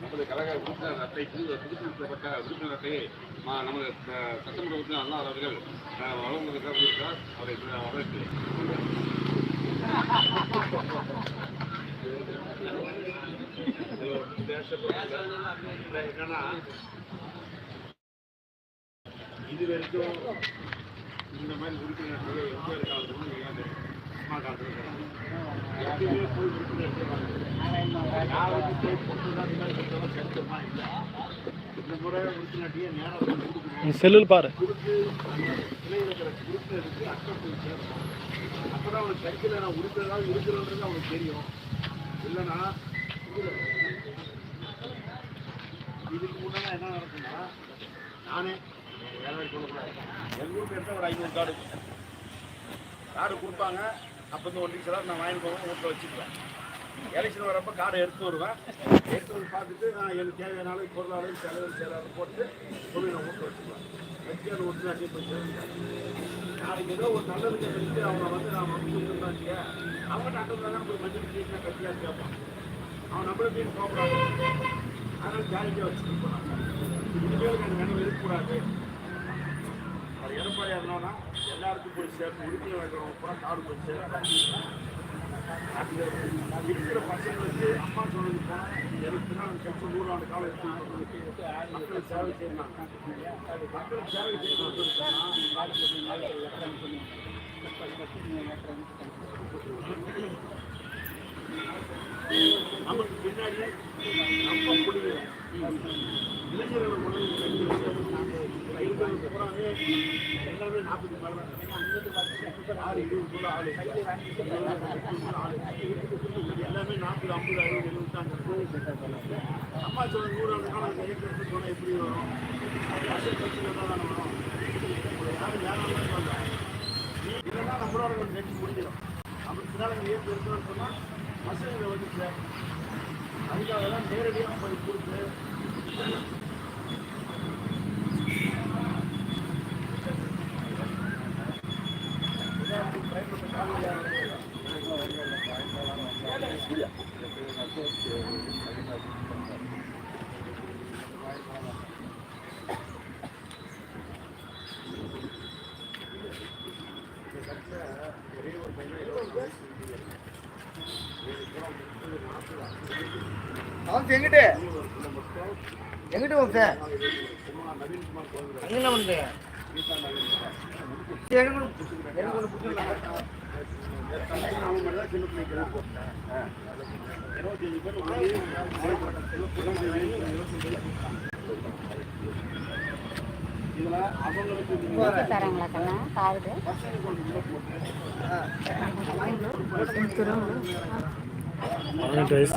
நமது கழக உறுப்பினர் அட்டை புது புதுப்பிக்கப்பட்ட உறுப்பினர் அட்டையை மா- நமது அஹ், சட்டமன்ற உறுப்பினர் அண்ணா அவர்கள் அஹ், வழங்குவதற்காக வந்திருக்கிறார் அவரை வரவேற்கிறேன் என்னன்னா இது வரைக்கும் இந்த மாதிரி உறுப்பினர் எம்ஜிஆர் காலத்துக்கும் கிடையாது அம்மா காலத்துக்கும் எப்பயுமே போய் உறுப்பினர் யாருக்கு போய் கொடுத்தாலும் சேர்த்துமா இல்லை. இந்த முறை உறுப்பினர்கிட்டயே நேரம் செல்லில் பாரு. உறுப்பினருக்கு அக்கம் போய் சேரணும் அப்பதான் அவனுக்கு சைக்கிள் நான் உறுப்பினராக இருக்கிறன்றது அவனுக்கு தெரியும். இல்லைன்னா இதுக்கு முன்னாடி என்ன நடக்கும்னா நானே வேற எங்கள் ஊருக்கு எடுத்தால் ஒரு ஐநூறு கார்டு கார்டு கொடுப்பாங்க அப்போ வந்து ஒன் லட்சம் நான் வாங்கி போவேன் வீட்டில் வச்சுக்குவேன் எலெக்ஷன் வரப்போ கார்டை எடுத்து வருவேன் எடுத்து வந்து பார்த்துட்டு நான் எனக்கு தேவையான அளவு பொருளாளர் செலவு செலவு போட்டு சொல்லி நான் வீட்டில் வச்சுக்குவேன் வச்சு அதை ஒட்டு நாட்டியே போய் நாளைக்கு ஏதோ ஒரு நல்லது கட்டிட்டு அவனை வந்து நான் வந்து சொல்லியிருந்தாங்க அவன் நாட்டில் போய் மஞ்சள் கேட்க கட்டியாக கேட்பான் அவன் நம்மளும் மீன் போகக்கூடாது அதனால் ஜாலியாக வச்சுட்டு போனாங்க இனிமேல் எனக்கு நினைவு இருக்கக்கூடாது. எடப்பாடியாக இருந்தோம்னா எல்லாருக்கும் போய் சேர்த்து உறுப்பினர் வைக்கிறவங்க பூரா காடு போய் சேர்த்து இருக்கிற பசங்களுக்கு அம்மா சொன்னது போனால் எனக்கு பின்னால் கட்சி நூறாண்டு காலம் இருக்கு மக்கள் சேவை செய்யணும். மக்கள் சேவை செய்யணும். நமக்கு பின்னாடி நம்ம பிள்ளைங்க கட்டி எல்லாமே நாற்பது மேலே ஆறு இருபது ஆளு எல்லாமே நாற்பது ஐம்பது அறுபது அம்மா நூறு ஆண்டு காலம் சொன்னால் எப்படி வரும் அரசியல் கட்சியில் தான் தானே வரும் யாரும் யாரும் சொல்ல இல்லைன்னா நம்மளோட ஒரு முடிஞ்சிடும் நமக்கு தான் இயக்கம் இருக்கணும்னு சொன்னால் மசங்களை வந்து அதுக்காக தான் நேரடியாக போய் கொடுத்து அவன் எங்கிட்டு எங்கிட்டு போங்க சார் அங்கே என்ன பண்ணுங்க எனக்கு எனக்கு ஒன்று பிடிச்சிருக்காங்க இதுல அவங்களுக்கு ஊசி தரங்களா கண்ணா? காது பதினெட்டு வயசு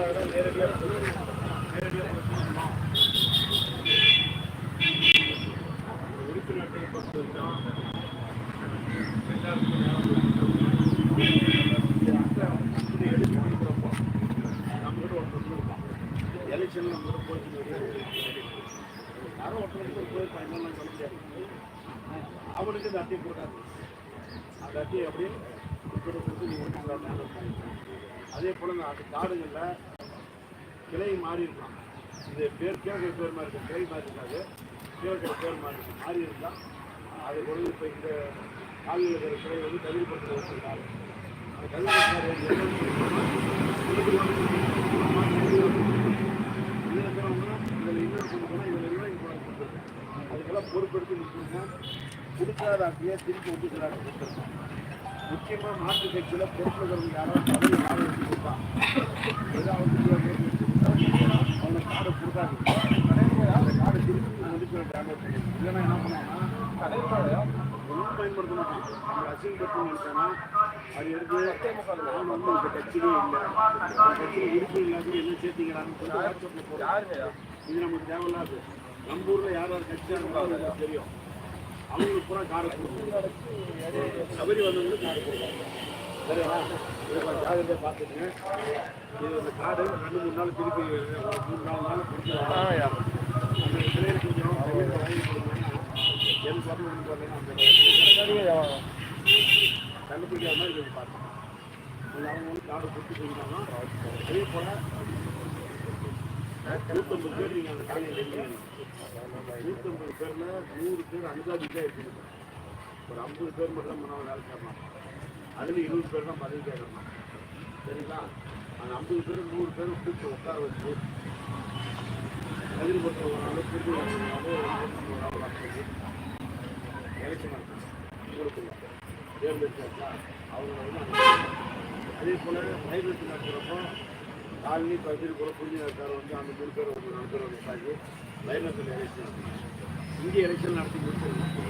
రావడం నేరుగా கிளை மாறி இருக்கலாம் இது பேர் கேட்கிற பேர் மாதிரி இருக்கும் கிளை மாறி இருக்காது. கேட்கிற பேர் மாதிரி இருக்கும் மாறி இருந்தால் அது கொண்டு இப்போ இந்த காவிரி கிளை வந்து தகுதிப்படுத்த வச்சிருக்காரு அந்த இதில் இதில் இவ்வளோ அதுக்கெல்லாம் பொறுப்பெடுத்து நிற்கணும் கொடுக்காத அப்படியே திருப்பி வந்து சில கொடுத்துருக்கோம். முக்கியமாக மாற்று கட்சியில் பொறுப்புகள் யாராவது யாரும் ஏதாவது இல்லைன்னா என்ன நம்ம அது எடுத்து நான் வந்து இந்த கட்சியிலே இல்லை கட்சியில் உறுப்பு இல்லாத என்ன சொல்லி இது நமக்கு தேவையில்லாது நம்ம ஊரில் யார் யார் கட்சியாக இருந்தாலும் தெரியும் அவங்களுக்கு பூரா காரை கொடுக்கும் சபரி வந்தவங்களுக்கு காரை கொடுப்பாங்க ஜாகிரதையாக பார்த்துக்கங்க இது இந்த கார்டு ரெண்டு மூணு நாள் திருப்பி ஒரு மூணு நாலு நாள் கொடுத்துருவாங்க கொஞ்சம் கையில் வாங்கி கொடுக்கணும்னா கண்டுபிடிக்காத மாதிரி பார்த்துக்கணும் அவங்க வந்து கார்டு கொடுத்து போயிருந்தாங்கன்னா அதே போல் நூற்றம்பது பேர் நீங்கள் அந்த காலையில் இருக்கீங்க நூற்றம்பது பேரில் நூறு பேர் அனுதாபிக்காக இருக்கணும் ஒரு ஐம்பது பேர் மட்டும் தான் வேலை செய்யலாம் அதில் இருபது பேர் தான் பதவி கேட்கணும் சரிங்களா? அந்த ஐம்பது பேர் நூறு பேர் கூப்பிட்டு உட்கார வச்சு எதிர்பட்ட ஒரு நாள் புரிஞ்சு ஒரு நாள் எலெக்ஷன் கொடுக்கணும் அவங்க வந்து அதே போல் பயிர்வெட்டு நடத்துகிறப்போ காலனி பகுதியில் கூட புரிஞ்சு இருக்கார் வந்து அந்த மூணு பேர் ஒரு நாலு லைனத்தில் எலெக்ஷன் இங்கே எலெக்ஷன் நடத்தி கொடுத்துருக்கோம்.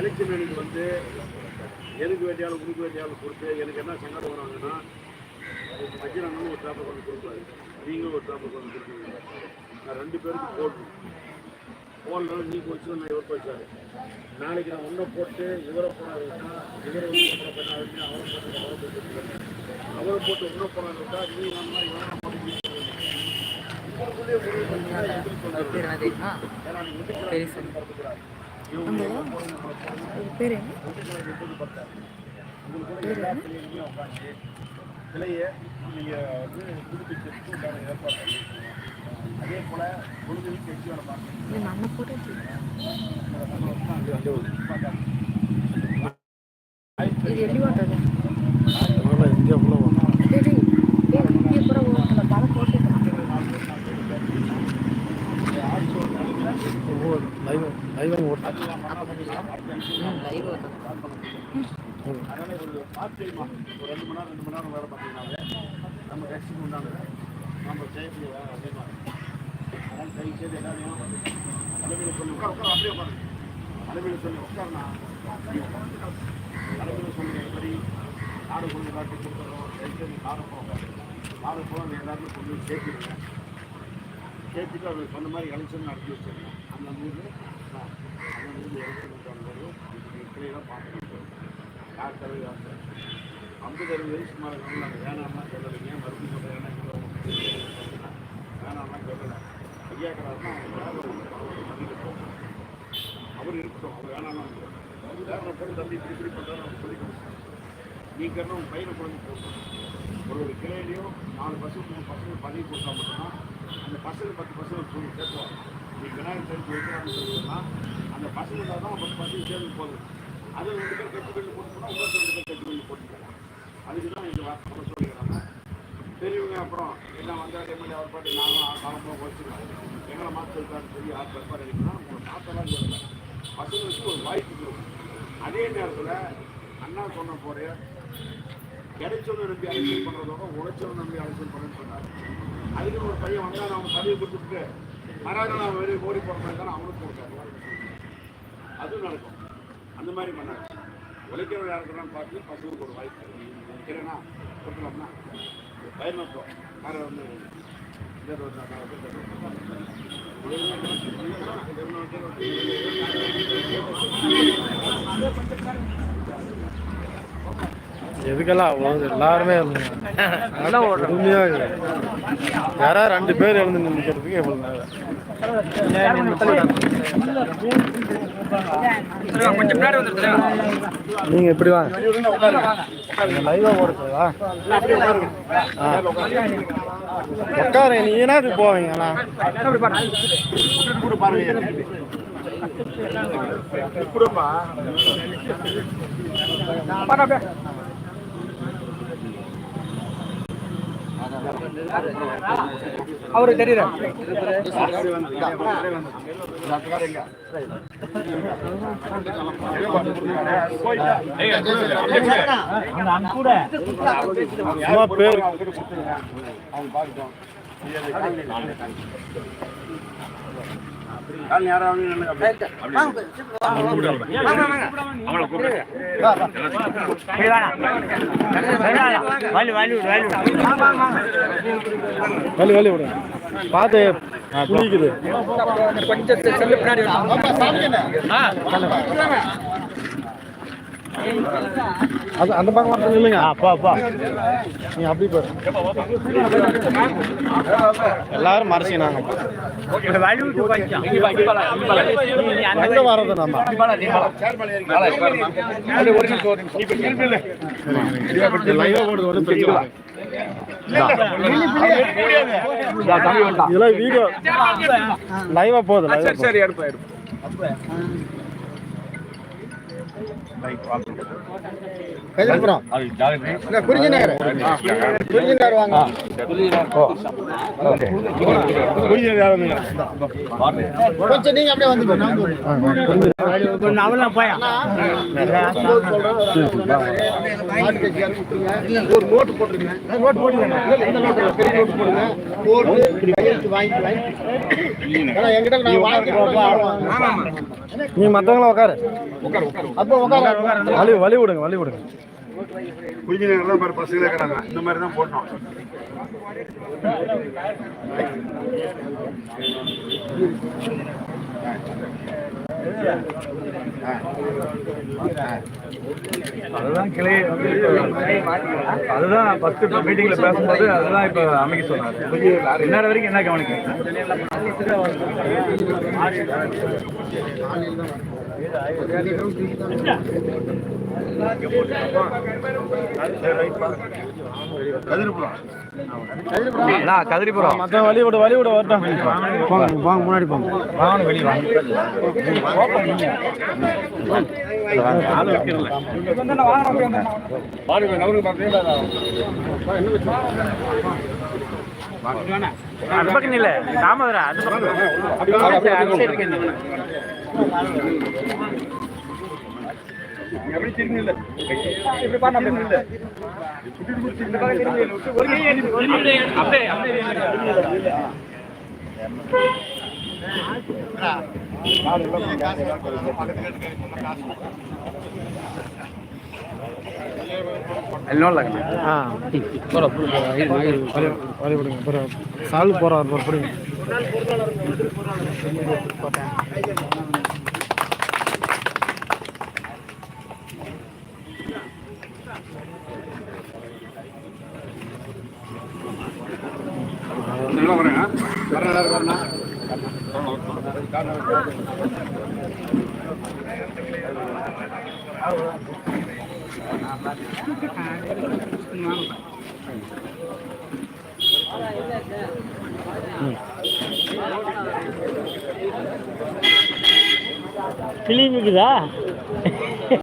எலெக்ஷன் எனக்கு வந்து எனக்கு வேண்டியாலும் உனக்கு வேண்டியாலும் கொடுத்து எனக்கு என்ன சங்கடம் வராங்கன்னா மஜ்ஜனமும் ஒரு பேப்பர் கொண்டு கொடுப்பாரு. நீங்களும் ஒரு பேப்பர் கொண்டு கொடுப்பீங்க நான் ரெண்டு பேருக்கு போடணும். போடலாம் நீ போச்சு நான் இவர் போச்சாரு நாளைக்கு நான் ஒன்றை போட்டு இவரை போனாருன்னா இவரை போட்டு அவரை போட்டு அவரை போட்டு அவரை போட்டு ஒன்றை போனாருன்னா நீ நம்ம இவரை பேர் இவருக்குள்ளேயே முடிவு பண்ணா பேர் என்ன? உங்களுக்கு கூட உட்காந்து நீங்கள் வந்து ஏற்பாடு அதே போல் பொழுதுக்கு கட்சி பார்க்கணும் நம்ம போட்டோ இது எப்படி ஓட்டுறது அதனால் இந்தியா ஃபுல்லாக வரும் டேய், டேய், டேய், இங்கே கூட ஓட்டல பல போட்டுக்கலாம் ஒவ்வொரு லைவ் லைவாக ஓட்டு லைவ் ஓட்டணும் அதனால நிச்சயமா ஒரு ரெண்டு மணி நேரம் ரெண்டு மணி நேரம் வேலை பார்த்தீங்கன்னாவே நம்ம கட்சிக்கு உண்டானது நம்ம செய்யக்கூடிய வேலை அதே மாதிரி அதனால தயவு செய்து எல்லாரையும் அளவில் சொல்லி உட்கார உட்கார அப்படியே உட்காருங்க. அளவில் சொல்லி உட்காருனா அளவில் சொல்லி எப்படி நாடு கொண்டு காட்டி கொடுக்குறோம் தயவு செய்து காரை போங்க காரை போக எல்லாருமே கொண்டு போய் சேர்த்துருங்க சேர்த்துட்டு அவர் சொன்ன மாதிரி எலெக்ஷன் நடத்தி வச்சிருக்கேன். அந்த ஊரில் அந்த ஊரில் எலெக்ஷன் பண்ணுறது இப்படியெல்லாம் பார்த்துட்டு யார் தலைவர் யார் தலைவர் ஐம்பது அறுபது வயசு மேலே நாங்கள் வேணாம்னா சொல்லலைங்க மறுபடியும் சொல்ல வேணாம் வேணாம்லாம் சொல்லலை ஐயா கடாருன்னா அவங்க வேலை பண்ணிட்டு போகணும் அவர் இருக்கட்டும் அவர் வேணாம்லாம் வேற போட்டு தம்பி இப்படி இப்படி பண்ணுறாரு அவங்க சொல்லி கொடுக்கணும் நீங்கள் உங்கள் பையனை குழந்தை போகணும் ஒரு ஒரு கிளையிலையும் நாலு பசங்க மூணு பசங்க பதவி கொடுத்தா மட்டும்தான் அந்த பசங்க பத்து பசங்க சொல்லி சேர்த்துவாங்க நீங்கள் விநாயகர் சதுர்த்தி வைக்கிறாங்கன்னு சொல்லுவோம்னா அந்த பசங்க தான் பத்து பசங்க சேர்ந்து போகுது அது ரெண்டு பேர் கட்சி பண்ணி போனால் இன்னொரு ரெண்டு பேர் கட்சி பண்ணி போட்டுக்கலாம் அதுக்கு தான் இந்த வார்த்தை சொல்லிக்கிறாங்க பெரியவங்க அப்புறம் எல்லாம் வந்தால் எம்எல்ஏ அவர் பாட்டு நாங்களும் காலமாக வச்சுருக்கோம் எங்களை மாற்றிருக்காருன்னு சொல்லி யார் பெருப்பாக இருக்குன்னா உங்களை மாற்றலாம் சொல்லலை பசங்களுக்கு ஒரு வாய்ப்பு கொடுக்கும் அதே நேரத்தில் அண்ணா சொன்ன போகிற கிடைச்சவனை நம்பி அரசியல் பண்ணுறதோட உழைச்சவனை நம்பி அரசியல் பண்ணுன்னு சொன்னார். அதுக்கு ஒரு பையன் வந்தால் அவன் பதவி கொடுத்துட்டு மறாக நான் வெளியே ஓடி போகிற மாதிரி தானே அவனுக்கு கொடுத்தாரு. அதுவும் நடக்கும். அந்த மாதிரி பண்ணாங்க உழைக்கிறவங்க யாருக்குறான்னு பார்த்து பசங்களுக்கு ஒரு வாய்ப்பு நினைக்கிறேன்னா கொடுக்கலாம்னா பயன்படுத்தும் வேறு வந்து எதுக்கெல்லாம் எல்லாருமே இருந்தாங்க. உண்மையாக யாரா ரெண்டு பேர் எழுந்து நிற்கிறதுக்கு எவ்வளோ நேரம். நீங்கள் எப்படி வாங்க. லைவா ஓடுறதா உட்காரு நீ என்னது போவீங்களா கூட பாருங்க கூடப்பா அவரு தெரியல சும்மா பேர். கால் கூப்பிடு வலி வலி விடுங்க பார்த்து புளிக்குது கொஞ்சம் செல்லு பின்னாடி அது அந்த பக்கம் மட்டும் இல்லைங்க? அப்பா அப்பா நீ அப்படி பாரு எல்லாரும் மறைச்சினாங்க அங்க வர்றது நம்ம? இதெல்லாம் வீடியோ லைவா போகுது லைவா வாங்க. கொஞ்சம் நீங்க அப்படியே வந்து ஒரு நோட்டு போட்டுருங்க நோட்டு போட்டுருங்க இந்த நோட்டு இல்ல, பெரிய நோட்டு போடுங்க போட்டு நீ மத்தவங்கள உட்காரு. அப்போ உட்காரு. வலி வலி விடுங்க வலி விடுங்க. குஞ்சு நேரம் பாரு பசங்களே இருக்கிறாங்க இந்த மாதிரி தான் போடணும். அதுதான் கிளை அதுதான் ஃபர்ஸ்ட் இப்போ மீட்டிங்ல பேசும்போது அதுதான் இப்போ அமைக்க சொன்னாரு. இன்னொரு வரைக்கும் என்ன கவனிக்க கதிர்புரம் கதிரிபுரம். மத்த வலி விடு வலி விடு வரட்டும். போங்க போங்க முன்னாடி போங்க. வாங்க வெளியே வாங்க. பாருங்க நவருக்கு பார்த்தீங்களா அது பக்கம். இல்ல தாமதரா அது எப்படி திரும்பி இல்லை ஆ வலி வலி விடுங்க சால்வ் போறாரு நல்லா வரேங்க